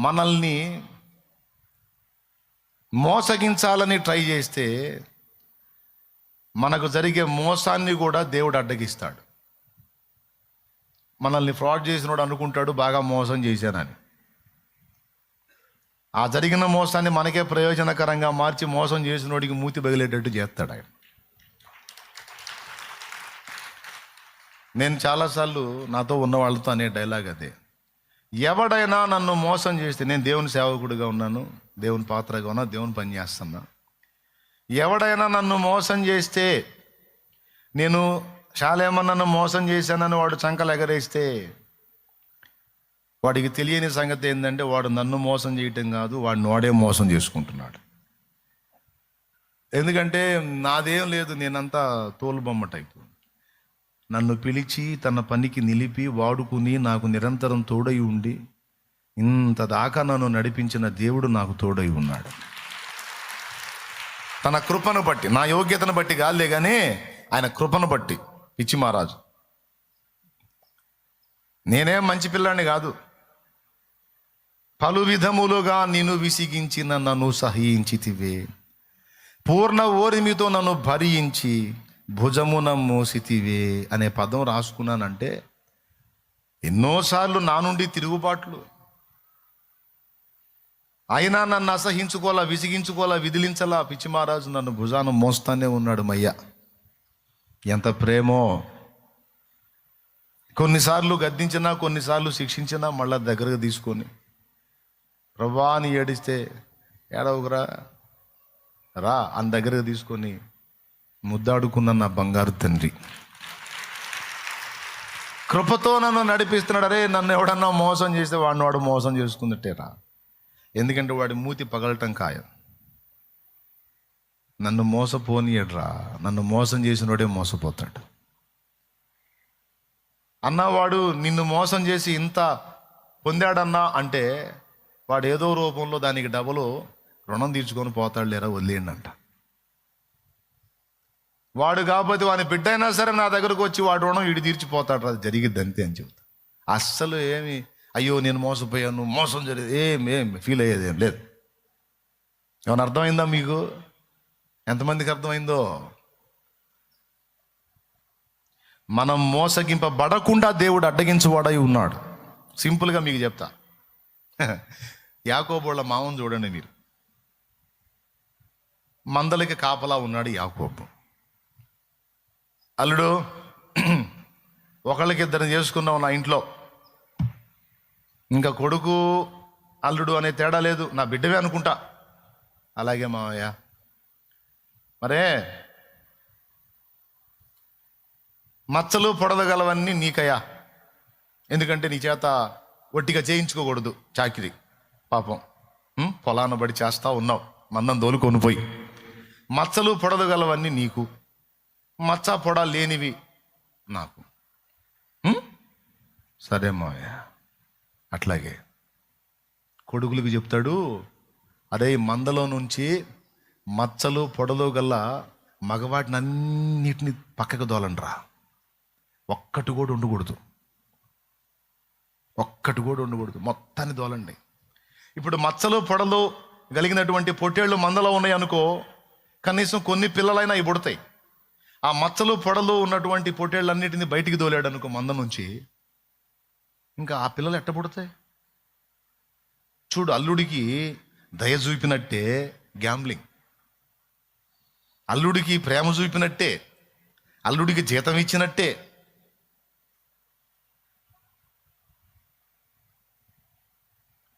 మనల్ని మోసగించాలని ట్రై చేస్తే మనకు జరిగే మోసాన్ని కూడా దేవుడు అడ్డగిస్తాడు. మనల్ని ఫ్రాడ్ చేసినోడు అనుకుంటాడు బాగా మోసం చేశానని. ఆ జరిగిన మోసాన్ని మనకే ప్రయోజనకరంగా మార్చి మోసం చేసినోడికి మూతి బగిలేటట్టు చేస్తాడు ఆయన. నేను చాలాసార్లు నాతో ఉన్న వాళ్ళతో అనే డైలాగ్ అదే. ఎవడైనా నన్ను మోసం చేస్తే నేను దేవుని సేవకుడిగా ఉన్నాను దేవుని పాత్రగా ఉన్నా దేవుని పని చేస్తున్నా. ఎవడైనా నన్ను మోసం చేస్తే నేను చాలేమో నన్ను మోసం చేశానని వాడు చంకలు ఎగరేస్తే వాడికి తెలియని సంగతి ఏంటంటే వాడు నన్ను మోసం చేయటం కాదు వాడిని వాడే మోసం చేసుకుంటున్నాడు. ఎందుకంటే నాదేం లేదు నేనంతా తోలుబొమ్మ టైపు. నన్ను పిలిచి తన పనికి నిలిపి వాడుకుని నాకు నిరంతరం తోడై ఉండి ఇంత దాకా నన్ను నడిపించిన దేవుడు నాకు తోడై ఉన్నాడు. తన కృపను బట్టి నా యోగ్యతను బట్టి కాదులే కానీ ఆయన కృపను బట్టి పిచ్చి మహారాజు. నేనేం మంచి పిల్లాన్ని కాదు. పలు విధములుగా నిన్ను విసిగించిన నన్ను సహించితివే. పూర్ణ ఓరిమితో నన్ను భరించి భుజమున మోసితివే అనే పదం రాసుకున్నానంటే ఎన్నోసార్లు నా నుండి తిరుగుబాట్లు. అయినా నన్ను అసహించుకోలా విసిగించుకోలా విదిలించలా పిచ్చి మహారాజు నన్ను భుజాన మోస్తానే ఉన్నాడు మయ్య. ఎంత ప్రేమో. కొన్నిసార్లు గద్దించినా కొన్నిసార్లు శిక్షించినా మళ్ళా దగ్గరకు తీసుకొని ప్రభా అని ఏడిస్తే ఏడవకురా? రా అని దగ్గరకు తీసుకొని ముద్దాడుకున్న నా బంగారు తండ్రి. కృపతో నన్ను నడిపిస్తున్నాడు. అరే నన్ను ఎవడన్నా మోసం చేస్తే వాడిని వాడు మోసం చేసుకున్నట్టేరా ఎందుకంటే వాడి మూతి పగలటం ఖాయం. నన్ను మోసపోనియడ్రా. నన్ను మోసం చేసినోడే మోసపోతాడు. అన్నవాడు నిన్ను మోసం చేసి ఇంత పొందాడన్నా అంటే వాడు ఏదో రూపంలో దానికి డబలు రుణం తీర్చుకొని పోతాడు లేరా వదిలేయండి అంట వాడు కాకపోతే వాని బిడ్డ అయినా సరే నా దగ్గరకు వచ్చి వాడు రుణం ఇడి తీర్చిపోతాడు. అది జరిగిద్ది అంతే అని చెబుతా. అస్సలు ఏమి అయ్యో నేను మోసపోయాను మోసం జరిగింది ఏం ఏం ఫీల్ అయ్యేది ఏం లేదు. ఏమైనా అర్థమైందా మీకు? ఎంతమందికి అర్థమైందో? మనం మోసగింపబడకుండా దేవుడు అడ్డగించువాడై ఉన్నాడు. సింపుల్గా మీకు చెప్తా. యాకోబోళ్ళ మామను చూడండి మీరు. మందలకి కాపలా ఉన్నాడు యాకోబు. అల్లుడు ఒకళ్ళకి ఇద్దరు చేసుకున్నావు నా ఇంట్లో. ఇంకా కొడుకు అల్లుడు అనే తేడా లేదు. నా బిడ్డవే అనుకుంటా. అలాగే మావయ్య. మరే మచ్చలు పొడదగలవన్నీ నీకయ్యా. ఎందుకంటే నీ చేత ఒట్టిగా చేయించుకోకూడదు చాకిరి. పాపం పొలాన బడి చేస్తా ఉన్నావు. మందం దోలుకొని పోయి. మచ్చలు పొడదగలవన్నీ నీకు. మచ్చ పొడ లేనివి నాకు. సరే మావయ్య. అట్లాగే. కొడుకులకు చెప్తాడు అరే మందలో నుంచి మచ్చలు పొడలు గల్ల మగవాటిని అన్నిటిని పక్కకు దోలండ్రా ఒక్కటి కూడా ఉండకూడదు ఒక్కటి కూడా ఉండకూడదు మొత్తాన్ని దోలండి ఇప్పుడు మచ్చలు పొడలు కలిగినటువంటి పొట్టేళ్ళు మందలో ఉన్నాయి అనుకో కనీసం కొన్ని పిల్లలైనా ఇవి పుడతాయి. ఆ మచ్చలు పొడలు ఉన్నటువంటి పొట్టేళ్ళన్నిటిని బయటికి దోలాడు అనుకో మంద నుంచి. ఇంకా ఆ పిల్లలు ఎట్ట పుడతాయి? చూడు అల్లుడికి దయ చూపినట్టే గ్యాంబ్లింగ్. అల్లుడికి ప్రేమ చూపినట్టే అల్లుడికి జీతం ఇచ్చినట్టే.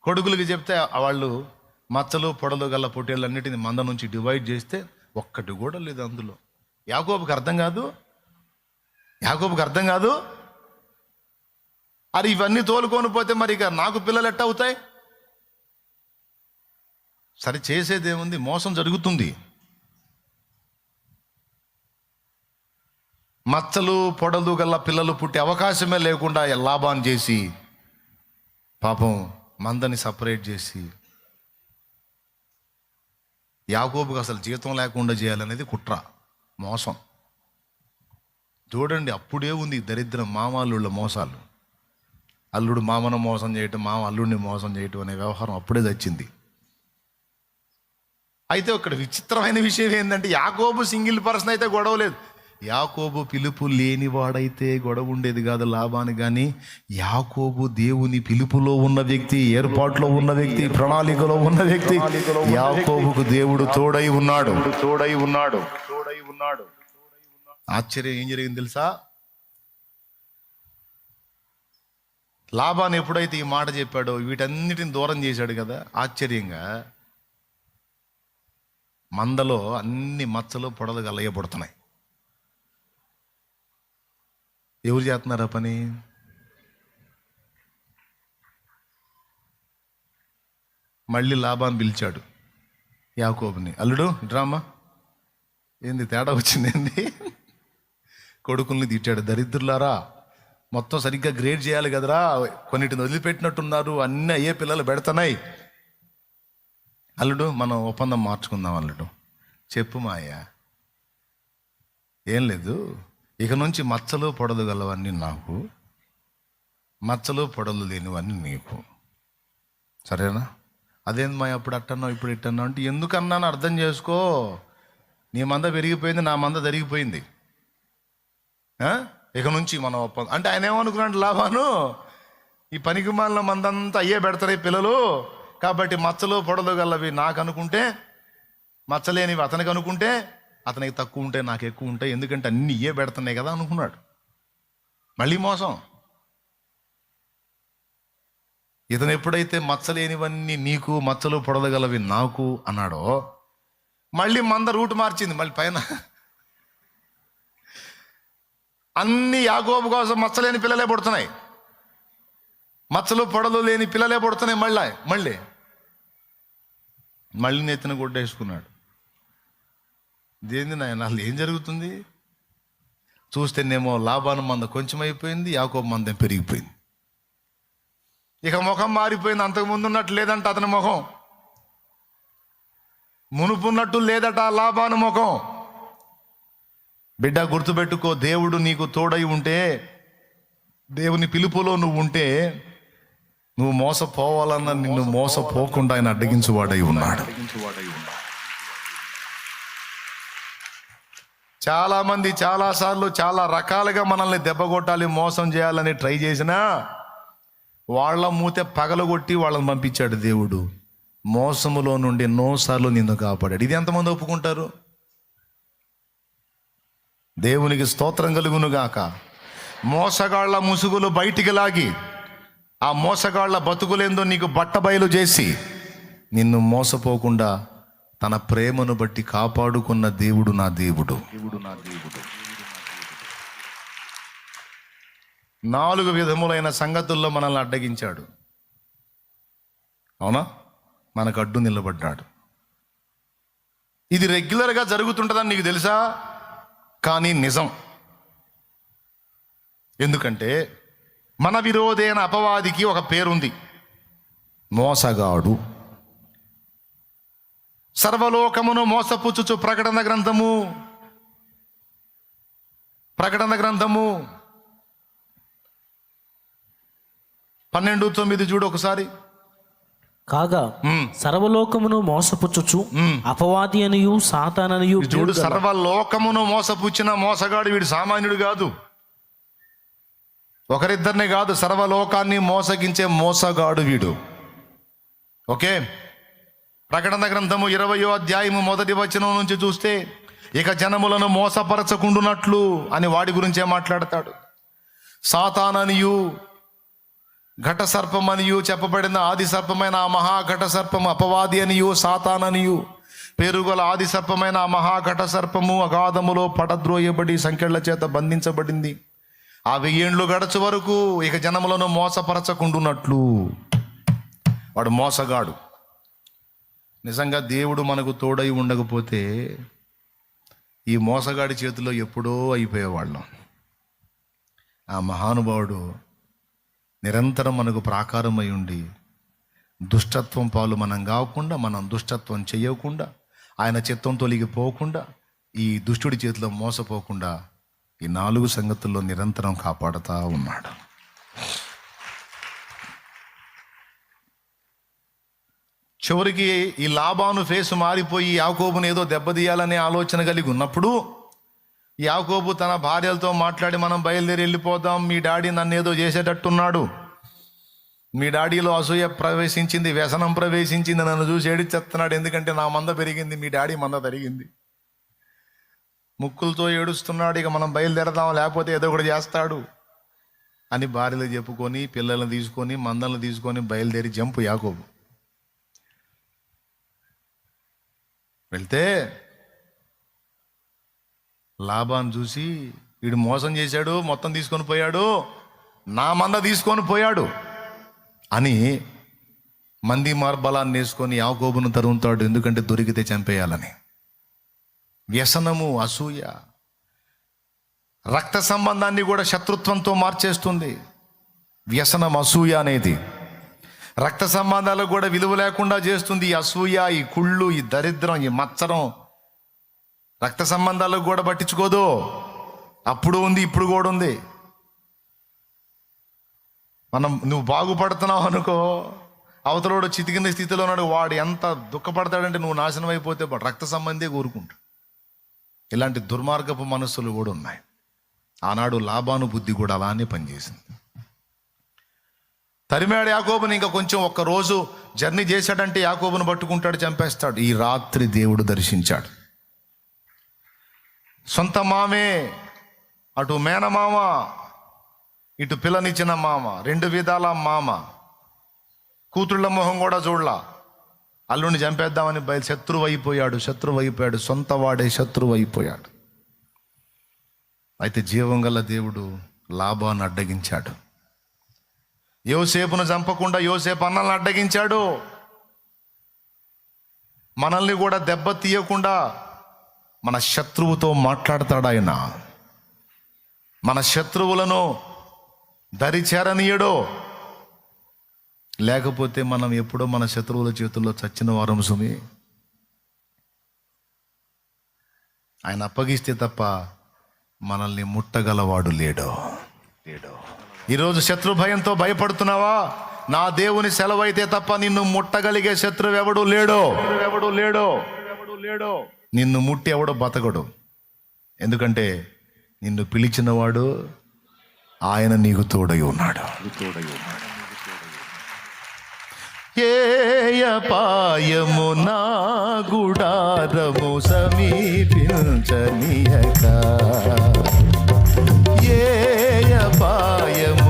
కొడుకులకి చెప్తే వాళ్ళు మచ్చలు పొడలు గల పొట్టేళ్ళన్నిటిని మంద నుంచి డివైడ్ చేస్తే ఒక్కటి కూడా లేదు అందులో. యాకోబుకు అర్థం కాదు? యాకోబుకు అర్థం కాదు? అది ఇవన్నీ తోలుకొని పోతే మరి ఇక నాకు పిల్లలు ఎట్ట అవుతాయి? సరే చేసేదేముంది మోసం జరుగుతుంది. మచ్చలు పొడలు గల పిల్లలు పుట్టే అవకాశమే లేకుండా లాభాన్ని చేసి పాపం మందని సపరేట్ చేసి యాకోబుకు అసలు జీతం లేకుండా చేయాలనేది కుట్ర. మోసం. చూడండి అప్పుడే ఉంది దరిద్రం మామాలుళ్ళ మోసాలు. అల్లుడు మామను మోసం చేయటం మామ అల్లుడిని మోసం చేయటం అనే వ్యవహారం అప్పుడే వచ్చింది అయితే ఇక్కడ విచిత్రమైన విషయం ఏంటంటే యాకోబు సింగిల్ పర్సన్ అయితే గొడవ లేదు. యాకోబు పిలుపు లేనివాడైతే గొడవ ఉండేది కాదు లాభాన్ని కానీ యాకోబు దేవుని పిలుపులో ఉన్న వ్యక్తి ఏర్పాట్లో ఉన్న వ్యక్తి ప్రణాళికలో ఉన్న వ్యక్తి యాకోబుకు దేవుడు తోడై ఉన్నాడు. తోడై ఉన్నాడు. ఉన్నాడు. ఆశ్చర్యం ఏం జరిగింది తెలుసా? లాభాన్ని ఎప్పుడైతే ఈ మాట చెప్పాడో వీటన్నిటిని దూరం చేశాడు కదా ఆశ్చర్యంగా మందలో అన్ని మచ్చలు పొడలు గలయబడుతున్నాయి ఎవరు చేస్తున్నారా పని? మళ్ళీ లాభాన్ని పిలిచాడు యాకోబుని. అల్లుడు డ్రామా ఏంది తేడా వచ్చింది ఏంది? కొడుకుల్ని తిట్టాడు. దరిద్రులారా మొత్తం సరిగ్గా గ్రేడ్ చేయాలి కదరా. కొన్నిటిని వదిలిపెట్టినట్టున్నారు. అన్నీ అయ్యే పిల్లలు పెడుతున్నాయి. అల్లుడు మనం ఒప్పందం మార్చుకుందాం అల్లుడు. చెప్పు మాయ ఏం లేదు. ఇక నుంచి మచ్చలు పొడలు గలవన్నీ నాకు. మచ్చలు పొడలు లేనివన్నీ నీకు. సరేనా? అదేంది మా అప్పుడు అట్టన్నావు ఇప్పుడు ఇట్టన్నావు అంటే ఎందుకన్నాను అర్థం చేసుకో. నీ మంద పెరిగిపోయింది నా మంద జరిగిపోయింది ఇక నుంచి మనం ఒప్పందం అంటే ఆయన ఏమనుకున్నాడు లాభాను? ఈ పనికిమాలిన మందంతా అయ్యే పెడతారు పిల్లలు. కాబట్టి మచ్చలు పొడలు గలవి నాకు అనుకుంటే మచ్చలేనివి అతనికి అనుకుంటే అతనికి తక్కువ ఉంటే నాకు ఎక్కువ ఉంటాయి ఎందుకంటే అన్ని ఇయ్యే పెడుతున్నాయి కదా అనుకున్నాడు. మళ్ళీ మోసం. ఇతను ఎప్పుడైతే మచ్చలేనివన్నీ నీకు మచ్చలు పొడదగలవి నాకు అన్నాడో మళ్ళీ మంద రూట్ మార్చింది మళ్ళీ పైన. అన్ని యాగోబు కోసం మచ్చలేని పిల్లలే పుడుతున్నాయి. మచ్చలు పొడలు లేని పిల్లలే పుడుతున్నాయి మళ్ళీ మళ్ళీ. మళ్ళీ నెత్తిన గుడ్డేసుకున్నాడు దేని నాయన అసలు ఏం జరుగుతుంది? చూస్తేనేమో లాభాను మంద కొంచెం అయిపోయింది యాకోబు మందం పెరిగిపోయింది. ఇక ముఖం మారిపోయింది అంతకు ముందు ఉన్నట్టు లేదంట అతని ముఖం. మునుపున్నట్టు లేదట లాభాను ముఖం. బిడ్డ గుర్తుపెట్టుకో దేవుడు నీకు తోడై ఉంటే దేవుని పిలుపులో నువ్వు ఉంటే నువ్వు మోసపోవాలన్న నిన్ను మోసపోకుండా ఆయన అడ్డగించువాడై ఉన్నాడు. చాలా మంది చాలా సార్లు చాలా రకాలుగా మనల్ని దెబ్బగొట్టాలి మోసం చేయాలని ట్రై చేసినా వాళ్ళ మూతే పగలగొట్టి వాళ్ళని పంపించాడు దేవుడు. మోసములో నుండి ఎన్నోసార్లు నిన్ను కాపాడాడు. ఇది ఎంతమంది ఒప్పుకుంటారు? దేవునికి స్తోత్రం కలుగును గాక. మోసగాళ్ళ ముసుగులు బయటికి లాగి ఆ మోసగాళ్ళ బతుకులేందో నీకు బట్టబయలు చేసి నిన్ను మోసపోకుండా తన ప్రేమను బట్టి కాపాడుకున్న దేవుడు నా దేవుడు. దేవుడు నా దేవుడు. నాలుగు విధములైన సంగతుల్లో మనల్ని అడ్డగించాడు. అవునా? మనకు అడ్డు నిలబడ్డాడు. ఇది రెగ్యులర్గా జరుగుతుంటుందని నీకు తెలుసా? కానీ నిజం. ఎందుకంటే మన విరోధైన అపవాదికి ఒక పేరుంది. మోసగాడు. సర్వలోకమును మోసపుచ్చుచు ప్రకటన గ్రంథము. ప్రకటన గ్రంథము. పన్నెండు తొమ్మిది చూడు ఒకసారి. కాగా. సర్వలోకమును మోసపుచ్చుచు అపవాది అనియు సాతాననియు చూడు సర్వలోకమును మోసపుచ్చిన మోసగాడు వీడు సామాన్యుడు కాదు. ఒకరిద్దరిని కాదు సర్వలోకాన్ని మోసగించే మోసగాడు వీడు. ఓకే? ప్రకటన గ్రంథము ఇరవయో అధ్యాయము మొదటి వచనం నుంచి చూస్తే ఇక జనములను మోసపరచకుండునట్లు అని వాడి గురించే మాట్లాడతాడు. సాతాననియు ఘట సర్పమనియు చెప్పబడిన ఆది సర్పమైన ఆ మహాఘట సర్పము అపవాది అనియు సాతాననియు. పేరుగల ఆది సర్పమైన ఆ మహాఘట సర్పము అగాధములో పడద్రోయబడి సంఖ్యల చేత బంధించబడింది. ఆ వెయ్యేండ్లు గడచు వరకు ఇక జనములను మోసపరచకుండునట్లు. వాడు మోసగాడు. నిజంగా దేవుడు మనకు తోడై ఉండకపోతే ఈ మోసగాడి చేతిలో ఎప్పుడో అయిపోయేవాళ్ళం. ఆ మహానుభావుడు నిరంతరం మనకు ప్రాకారమై ఉండి దుష్టత్వం పాలు మనం కాకుండా మనం దుష్టత్వం చేయకుండా ఆయన చిత్తం తొలగిపోకుండా ఈ దుష్టుడి చేతిలో మోసపోకుండా ఈ నాలుగు సంగతుల్లో నిరంతరం కాపాడుతూ ఉన్నాడు. చివరికి ఈ లాభాను ఫేస్ మారిపోయి యాకోబుని ఏదో దెబ్బతీయాలనే ఆలోచన కలిగి ఉన్నప్పుడు యాకోబు తన భార్యలతో మాట్లాడి మనం బయలుదేరి వెళ్ళిపోదాం. మీ డాడీ నన్ను ఏదో చేసేటట్టున్నాడు. మీ డాడీలో అసూయ ప్రవేశించింది వ్యసనం ప్రవేశించింది నన్ను చూసి ఏడిచేస్తున్నాడు. ఎందుకంటే నా మంద పెరిగింది మీ డాడీ మంద పెరిగింది ముక్కులతో ఏడుస్తున్నాడు ఇక మనం బయలుదేరదాం లేకపోతే ఏదో ఒకటి చేస్తాడు అని భార్యలు చెప్పుకొని పిల్లల్ని తీసుకొని మందలను తీసుకొని బయలుదేరి జంపు యాకోబు. వెళ్తే లాభాన్ని చూసి వీడు మోసం చేశాడు మొత్తం తీసుకొని పోయాడు నా మంద తీసుకొని పోయాడు అని మంది మార్బలాన్ని వేసుకొని యాకోబును తరుముతాడు ఎందుకంటే దొరికితే చంపేయాలని. వ్యసనము అసూయ రక్త సంబంధాన్ని కూడా శత్రుత్వంతో మార్చేస్తుంది. వ్యసనం అసూయ అనేది. రక్త సంబంధాలకు కూడా విలువ లేకుండా చేస్తుంది ఈ అసూయ ఈ కుళ్ళు ఈ దరిద్రం ఈ మచ్చరం రక్త సంబంధాలకు కూడా పట్టించుకోదు. అప్పుడు ఉంది ఇప్పుడు కూడా ఉంది. మనం నువ్వు బాగుపడుతున్నావు అనుకో అవతలోడు చితికిన స్థితిలో ఉన్నాడు వాడు ఎంత దుఃఖపడతాడంటే నువ్వు నాశనం అయిపోతే వాడు రక్త సంబంధే కోరుకుంటాడు. ఇలాంటి దుర్మార్గపు మనస్సులు కూడా ఉన్నాయి. ఆనాడు లాభాను బుద్ధి కూడా అలానే పనిచేసింది. తరిమాడు యాకోబుని ఇంకా కొంచెం ఒక్క రోజు జర్నీ చేశాడంటే యాకోబును పట్టుకుంటాడు చంపేస్తాడు. ఈ రాత్రి దేవుడు దర్శించాడు. సొంత మామే అటు మేనమామ ఇటు పిల్లనిచ్చిన మామ రెండు విధాల మామ. కూతుళ్ళ మొహం కూడా చూడలా. అల్లుని చంపేద్దామని బయలు శత్రువు అయిపోయాడు శత్రువు అయిపోయాడు సొంత వాడే శత్రువు అయిపోయాడు అయితే జీవం గల దేవుడు లాభాన్ని అడ్డగించాడు. యోసేపును చంపకుండా యోసేపు అన్నల్ని అడ్డగించాడు. మనల్ని కూడా దెబ్బ తీయకుండా మన శత్రువుతో మాట్లాడతాడు ఆయన. మన శత్రువులను దరిచేరనీయడో లేకపోతే మనం ఎప్పుడో మన శత్రువుల చేతుల్లో చచ్చిన వారం సుమి. ఆయన అప్పగిస్తే తప్ప మనల్ని ముట్టగలవాడు లేడో. లేడో. ఈరోజు శత్రు భయంతో భయపడుతున్నావా? నా దేవుని సెలవైతే తప్ప నిన్ను ముట్టగలిగే శత్రువు ఎవడు లేడో. ఎవడు లేడో. ఎవడు లేడో. నిన్ను ముట్టి ఎవడో బతకడు. ఎందుకంటే నిన్ను పిలిచినవాడు ఆయన నీకు తోడై ఉన్నాడు. ఏయపాయము నా గుడారము సమీపించనీయక. ఏయపాయము